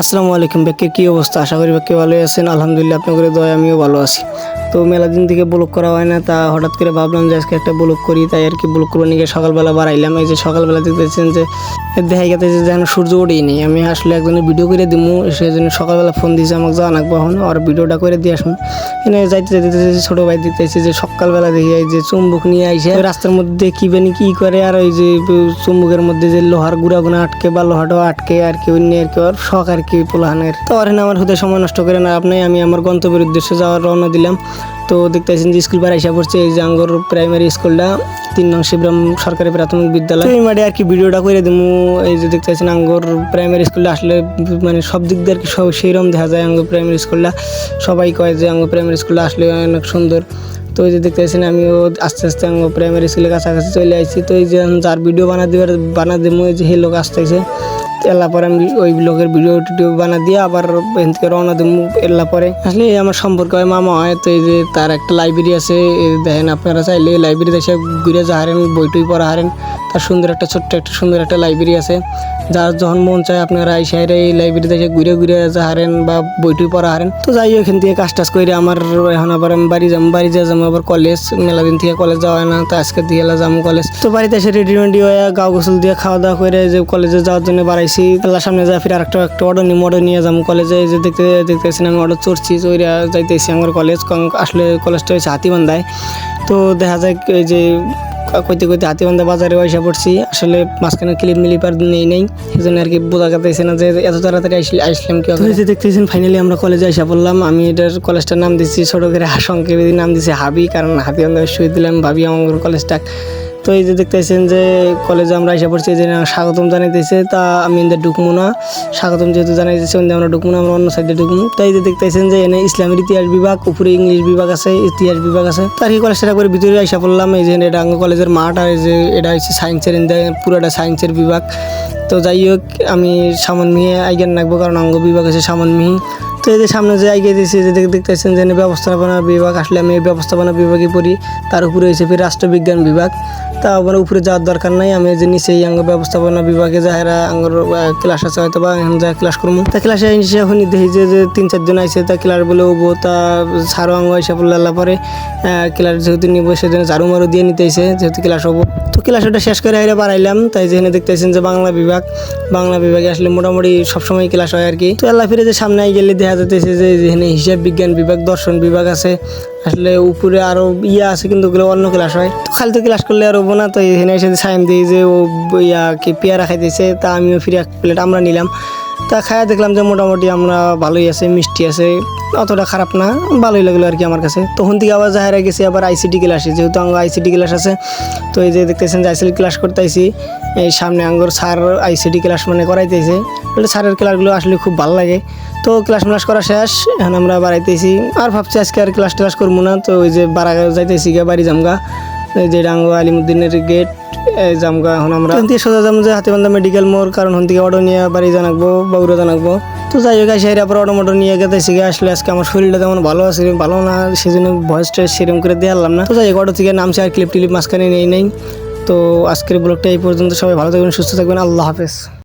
আসসালামু আলাইকুম। ব্যাকে কী অবস্থা? আশা করি ব্যাকে ভালোই আছেন। আলহামদুলিল্লাহ, আপনাদের দয় আমিও ভালো আছি। তো মেলা দিন থেকে ব্লক করা হয় না, তা হঠাৎ করে ভাবলাম যে আজকে একটা ব্লক করি, তাই আর কি ব্লক করব নিয়ে সকালবেলা বাড়াইলাম এই যে সকালবেলা দেখতেছেন যে দেখা গেছে যে যেন সূর্য নেই আমি আসলে একজনের ভিডিও করে দিমু সেই জন্য সকালবেলা ফোন দিয়েছে আমাকে যাওয়া নাকবো এখন আর ভিডিওটা করে দিয়ে আসুন। এনে যাইতে যাইতে ছোটো ভাই দিতেছে যে সকালবেলা দেখি এই যে চুম্বুক নিয়ে আইসে, রাস্তার মধ্যে কি বেনি কি করে, আর ওই যে চুম্বুকের মধ্যে যে লোহার গুড়া গুনা আটকে বা লোহাটাও আটকে, আর কি অন্য আর কি, ওর শখ আর কি পোলাহানের। তো আর আমার হুদে সময় নষ্ট করে না আপনি আমি আমার গন্তব্যের উদ্দেশ্যে যাওয়ার রওনা দিলাম। তো দেখতেছেন যে স্কুল পাড়া এসে পড়ছে, এই যে আঙ্গর প্রাইমারি স্কুলটা তিন নং শিবরাম সরকারি প্রাথমিক বিদ্যালয়। এই মাঠে আর কি ভিডিওটা করে দিমু, এই যে দেখতেছেন আঙ্গর প্রাইমারি স্কুলটা আসলে মানে সব দিক দিয়ে আর কি সব সেইরকম দেখা যায় আঙ্গর প্রাইমারি স্কুলটা সবাই কয় যে আঙ্গর প্রাইমারি স্কুলটা আসলে অনেক সুন্দর। তো এই যে দেখতেছেন আমিও আস্তে আস্তে আঙ্গ প্রাইমারি স্কুলের কাছাকাছি চলে আসছি তো এই যে যার ভিডিও বানা দিবার বানা দেবো এই যে হে লোক আসতেছে। এলা পরে আমি ওই ব্লগের ভিডিও টিডিও বানা দিয়ে আবার এখান থেকে রওনা দিব এলা পরে। আসলে আমার সম্পর্ক হয় মামা হয়, তো এই যে তার একটা লাইব্রেরি আছে দেখেন আপনারা চাইলে লাইব্রেরি এসে ঘুরে যা হারেন বই টই পড়া হারেন। তার সুন্দর একটা ছোট্ট একটা সুন্দর একটা লাইব্রেরি আছে। যার যখন মন চায় আপনারা এই শহরে এই লাইব্রেরিতে এসে ঘুরে ঘুরে যা হারেন বা বই টই পড়া হারেন। তো যাই এখান থেকে কাজ টাজ করে আমার এখন আবার আমি বাড়ি যাব বাড়ি যা যাব আবার কলেজ মেলা দিন থেকে কলেজ যাওয়া হয় না, তো আজকে দিয়ে যাব কলেজ তো বাড়িতে এসে রেডি রেডি হয়ে গাও গোসল দিয়ে খাওয়া দাওয়া করে যে কলেজে যাওয়ার জন্য বাড়াইছি। আল্লাহ সামনে যা ফিরে আরেকটা একটা অর্ডার নিয়ে অর্ডার নিয়ে যাব কলেজে যে দেখতে দেখতেছি আমি অর্ডার চড়ছি চইরা যাইতেছি আমার কলেজ আসলে কলেজটা হয়েছে হাতিবান্ধায়। তো দেখা যায় যে কইতে কইতে হাতিবান্ধা বাজারে পয়সা পড়ছি আসলে মাঝখানে ক্লিপ মিলিপার নেই নেই সেই জন্য আর কি বোঝা কাটাইছে না যে এত তাড়াতাড়ি আসলে আসলাম কি। যে দেখতেছেন ফাইনালি আমরা কলেজে আসা পড়লাম আমি এটার কলেজটার নাম দিচ্ছি ছোটো করে সংক্ষেপে নাম দিচ্ছি হাবি, কারণ হাতিবান্ধা বিশ্ববিদ্যালয় আমি ভাবি, আমার কলেজটা তো এই যে দেখতেছেন যে কলেজে আমরা এসে পড়ছি যে স্বাগতম জানাইতেছে, তা আমি এদের ঢুকবো না। স্বাগতম যেহেতু জানাইতেছে ওদের আমরা ঢুকবো না, আমরা অন্য সাইডে ঢুকবো তো এই যে দেখতেছেন যে এনে ইসলামের ইতিহাস বিভাগ, উপরে ইংলিশ বিভাগ আছে, ইতিহাস বিভাগ আছে। তার এই কলেজটা করে ভিতরে এসে পড়লাম, এই যে এটা কলেজের মাঠ, আর এই যে এটা হচ্ছে সায়েন্সের পুরোটা সায়েন্সের বিভাগ। তো যাই হোক, আমি সামন মিহি আইজ্ঞান রাখব, কারণ অঙ্গ বিভাগ আছে সামন মিহি। তো এই যে সামনে যে আইগে দিয়েছি, যে দেখ- দেখতেছেন যে ব্যবস্থাপনা বিভাগ, আসলে আমি এই ব্যবস্থাপনা বিভাগে পড়ি। তার উপরে হয়েছে ফির রাষ্ট্রবিজ্ঞান বিভাগ। তা আমার উপরে যাওয়ার দরকার নাই, আমি যে নিচে এই আঙ্গ ব্যবস্থাপনা বিভাগে যাহারা আঙ্গর ক্লাস আছে হয়তো বা এখন যা ক্লাস করব তা ক্লাসে এসে এখন দেখি যে তিন চারজন আইসে তা ক্লাস বলে ওবো তা সারো আঙ্গ এসে আল্লাহ পরে ক্লাস যেহেতু নিব সেজন্য ঝাড়ু মারু দিয়ে নিতে নিতেছে, যেহেতু ক্লাস হব। তো ক্লাস ওটা শেষ করে আইরে বাড়াইলাম, তাই যেখানে দেখতেছেন যে বাংলা বিভাগ, বাংলা বিভাগে আসলে মোটামুটি সবসময় ক্লাস হয় আর কি। তো আল্লাহ ফিরে যে সামনে আই গেলে দেখা যাইতেছে যে যেখানে হিসাব বিজ্ঞান বিভাগ, দর্শন বিভাগ আছে। আসলে উপরে আরও ইয়া আছে, কিন্তু ওগুলো অন্য ক্লাস হয়। তো খালি তো ক্লাস করলে আর হব না, তো এখানে এসে সাইন দিই যে ও ইয়া কি পেয়ারা খাইতেছে, তা আমিও ফিরে এক প্লেট আমরা নিলাম। তা খায়া দেখলাম যে মোটামুটি আমরা ভালোই আছে, মিষ্টি আছে। অতটা খারাপ না, ভালোই লাগল আর কি আমার কাছে। তখন থেকে আবার যাহারা গেছি, আবার আইসিটি ক্লাসে যেহেতু আমার আইসিটি ক্লাস আছে, তো এই যে দেখতেছেন যে আইসিটি ক্লাস করতে আইসি এই সামনে আঙ্গর স্যার আইসিটি ক্লাস মানে করাইতেছে। স্যারের ক্লাসগুলো আসলে খুব ভালো লাগে। তো ক্লাস ম্লাস করা শেষ, এখন আমরা বাড়াইতেছি। আর ভাবছি আজকে আর ক্লাস ক্লাস করব না, তো ওই যে বাড়া যাইতেছি গা বাড়ি জামগা যে ডাঙ্গ আলিমুদ্দিনের গেট জামগা এখন আমরা। সোজা যাম যে হাতিবান্ধা মেডিকেল মোড়, কারণ হন থেকে অটো নিয়ে বাড়ি জানাকবো বাবুরা জানাকবো। তো যাই হোক সেই পর অটো মোটো নিয়ে গেতেছি শিখে আসলে আজকে আমার শরীরটা তেমন ভালো আছে, ভালো না, সেজন্য ভয়েসটা সেরকম করে দিয়ে আনলাম না। তো যাই হোক, অটো থেকে নামছে আর ক্লিপ টিলিপ মাঝখানে নেই নেই। তো আজকের ব্লগটা এই পর্যন্ত, সবাই ভালো থাকবেন, সুস্থ থাকবেন, আল্লাহ হাফেজ।